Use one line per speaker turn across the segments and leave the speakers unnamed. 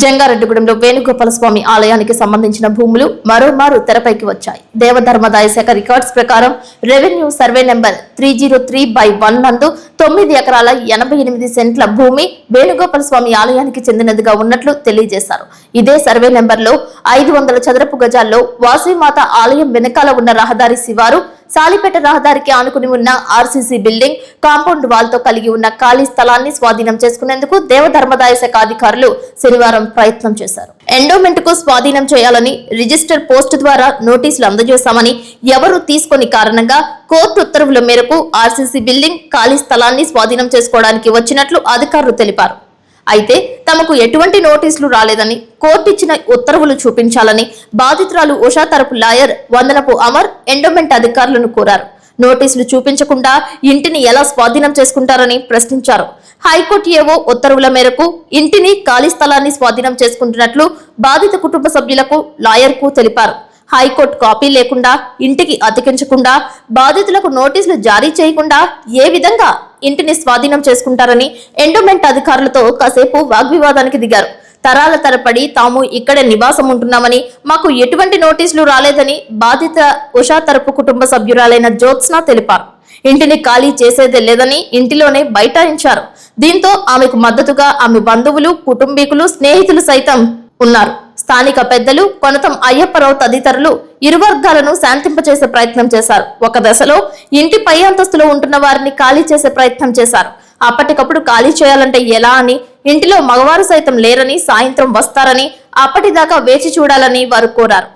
జంగారెడ్డిగూడెంలో వేణుగోపాల స్వామి ఆలయానికి సంబంధించిన భూములు మరోమారు తెరపైకి వచ్చాయి. దేవధర్మదాయ శాఖ రికార్డ్స్ ప్రకారం revenue survey number three zero three by one నందు తొమ్మిది ఎకరాల ఎనభై ఎనిమిది సెంట్ల భూమి వేణుగోపాల స్వామి ఆలయానికి చెందినదిగా ఉన్నట్లు తెలియజేశారు. ఇదే సర్వే నెంబర్లో ఐదు వందల చదరపు గజాల్లో వాసీమాత ఆలయం వెనకాల ఉన్న రహదారి శివారు సాలిపేట రహదారికి ఆనుకుని ఉన్న ఆర్సీసీ బిల్డింగ్ కాంపౌండ్ వాల్తో కలిగి ఉన్న ఖాళీ స్థలాన్ని స్వాధీనం చేసుకునేందుకు దేవధర్మదాయ శాఖ అధికారులు శనివారం ప్రయత్నం చేశారు. ఎండోమెంట్కు స్వాధీనం చేయాలని రిజిస్టర్ పోస్ట్ ద్వారా నోటీసులు అందజేశామని ఎవరు తీసుకుని కారణంగా కోర్టు ఉత్తర్వుల మేరకు ఆర్సీసీ బిల్డింగ్ ఖాళీ స్థలాన్ని స్వాధీనం చేసుకోవడానికి వచ్చినట్లు అధికారులు తెలిపారు. అయితే తమకు ఎటువంటి నోటీసులు రాలేదని కోర్టు ఇచ్చిన ఉత్తర్వులు చూపించాలని బాధితురాలు ఉషా తరపు లాయర్ వందనపు అమర్ ఎండోమెంట్ అధికారులను కోరారు. నోటీసులు చూపించకుండా ఇంటిని ఎలా స్వాధీనం చేసుకుంటారని ప్రశ్నించారు. హైకోర్టు ఏవో ఉత్తర్వుల మేరకు ఇంటిని ఖాళీ స్థలాన్ని స్వాధీనం చేసుకుంటున్నట్లు బాధిత కుటుంబ సభ్యులకు లాయర్కు తెలిపారు. హైకోర్టు కాపీ లేకుండా ఇంటికి అతికించకుండా బాధితులకు నోటీసులు జారీ చేయకుండా ఏ విధంగా ఇంటిని స్వాధీనం చేసుకుంటారని ఎండోమెంట్ అధికారులతో కాసేపు వాగ్వివాదానికి దిగారు. తరాల తరపడి తాము ఇక్కడే నివాసం ఉంటున్నామని మాకు ఎటువంటి నోటీసులు రాలేదని బాధిత ఉషా తరపు కుటుంబ సభ్యురాలైన జ్యోత్స్న తెలిపారు. ఇంటిని ఖాళీ చేసేదే లేదని ఇంటిలోనే బైఠాయించారు. దీంతో ఆమెకు మద్దతుగా ఆమె బంధువులు కుటుంబీకులు స్నేహితులు సైతం ఉన్నారు. స్థానిక పెద్దలు కొనతం అయ్యప్పరావు తదితరులు ఇరు వర్గాలను శాంతింపచేసే ప్రయత్నం చేశారు. ఒక దశలో ఇంటి పై అంతస్తులో ఉంటున్న వారిని ఖాళీ చేసే ప్రయత్నం చేశారు. అప్పటికప్పుడు ఖాళీ చేయాలంటే ఎలా అని ఇంటిలో మగవారు సైతం లేరని సాయంత్రం వస్తారని అప్పటిదాకా వేచి చూడాలని వారు కోరారు.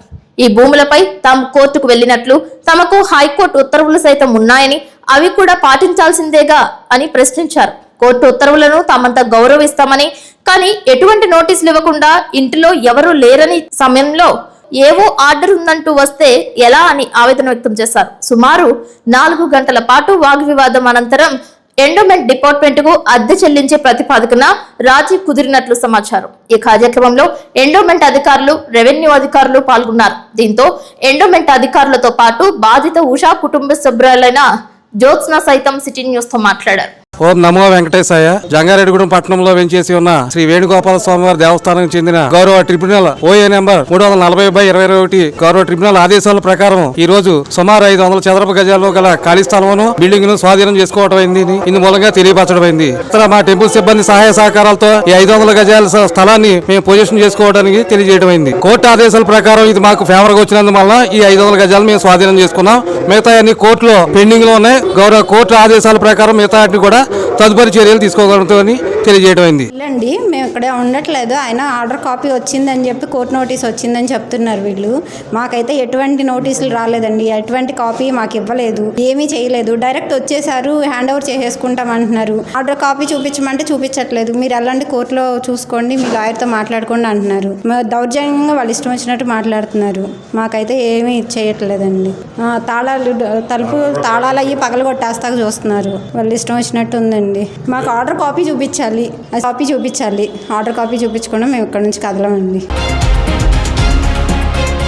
ఈ భూములపై తాము కోర్టుకు వెళ్ళినట్లు తమకు హైకోర్టు ఉత్తర్వులు సైతం ఉన్నాయని అవి కూడా పాటించాల్సిందేగా అని ప్రశ్నించారు. కోర్టు ఉత్తర్వులను తామంతా గౌరవిస్తామని కానీ ఎటువంటి నోటీసులు ఇవ్వకుండా ఇంటిలో ఎవరూ లేరని సమయంలో ఏవో ఆర్డర్ ఉందంటూ వస్తే ఎలా అని ఆవేదన వ్యక్తం చేశారు. సుమారు నాలుగు గంటల పాటు వాగ్వివాదం అనంతరం ఎండోమెంట్ డిపార్ట్మెంట్కు అద్దె చెల్లించే ప్రతిపాదకన రాజీ కుదిరినట్లు సమాచారం. ఈ కార్యక్రమంలో ఎండోమెంట్ అధికారులు రెవెన్యూ అధికారులు పాల్గొన్నారు. దీంతో ఎండోమెంట్ అధికారులతో పాటు బాధిత ఉషా కుటుంబ సభ్యులైన జ్యోత్స్న సైతం సిటీ న్యూస్తో మాట్లాడారు.
ఓం నమో వెంకటేశాయ. జంగారెడ్డిగూడెం పట్టణంలో వెంచేసి ఉన్న శ్రీ వేణుగోపాల స్వామివారి దేవస్థానానికి చెందిన గౌరవ ట్రిబ్యునల్ ఓఏ నెంబర్ మూడు వందల నలభై బై ఇరవై ఒకటి గౌరవ ట్రిబ్యునల్ ఆదేశాల ప్రకారం ఈ రోజు సుమారు ఐదు వందల చదరపు గజాల్లో గల ఖాళీ స్థలమును బిల్డింగ్ను స్వాధీనం చేసుకోవడం అయింది ఇందు మూలంగా తెలియపరచడమైంది ఇతర మా టెంపుల్ సిబ్బంది సహాయ సహకారాలతో ఈ ఐదు వందల గజాల స్థలాన్ని మేము పొజిషన్ చేసుకోవడానికి తెలియజేయడం అయింది. కోర్టు ఆదేశాల ప్రకారం ఇది మాకు ఫేవర్గా వచ్చినందువల్ల ఈ ఐదు వందల గజాలు మేము స్వాధీనం చేసుకున్నాం. మిగతా అన్ని కోర్టులో పెండింగ్లో ఉన్నాయి. గౌరవ కోర్టు ఆదేశాల ప్రకారం మిగతా వాటిని కూడా తదుపరి చర్యలు తీసుకోగలుగుతామని తెలియజేయడమైంది అయింది
మేము ఇక్కడ ఉండట్లేదు. ఆయన ఆర్డర్ కాపీ వచ్చిందని చెప్పి కోర్టు నోటీస్ వచ్చిందని చెప్తున్నారు వీళ్ళు. మాకైతే ఎటువంటి నోటీసులు రాలేదండి. ఎటువంటి కాపీ మాకు ఇవ్వలేదు. ఏమీ చేయలేదు. డైరెక్ట్ వచ్చేసారు హ్యాండ్ ఓవర్ చేసేసుకుంటాం అంటున్నారు. ఆర్డర్ కాపీ చూపించమంటే చూపించట్లేదు. మీరు వెళ్ళండి కోర్టులో చూసుకోండి మీ లాయర్తో మాట్లాడుకోండి అంటున్నారు. మా దౌర్జన్యంగా వాళ్ళు ఇష్టం వచ్చినట్టు మాట్లాడుతున్నారు. మాకైతే ఏమీ చేయట్లేదండి. తాళాలు తలుపు తాళాలు అయ్యి పగలగొట్టేస్తాక చూస్తున్నారు. వాళ్ళు ఇష్టం వచ్చినట్టు ఉందండి. మాకు ఆర్డర్ కాపీ చూపించాలి. కాపీ చూపించాలి. ఆర్డర్ కాపీ చూపించకుండా మేము ఇక్కడ నుంచి కదలమండి.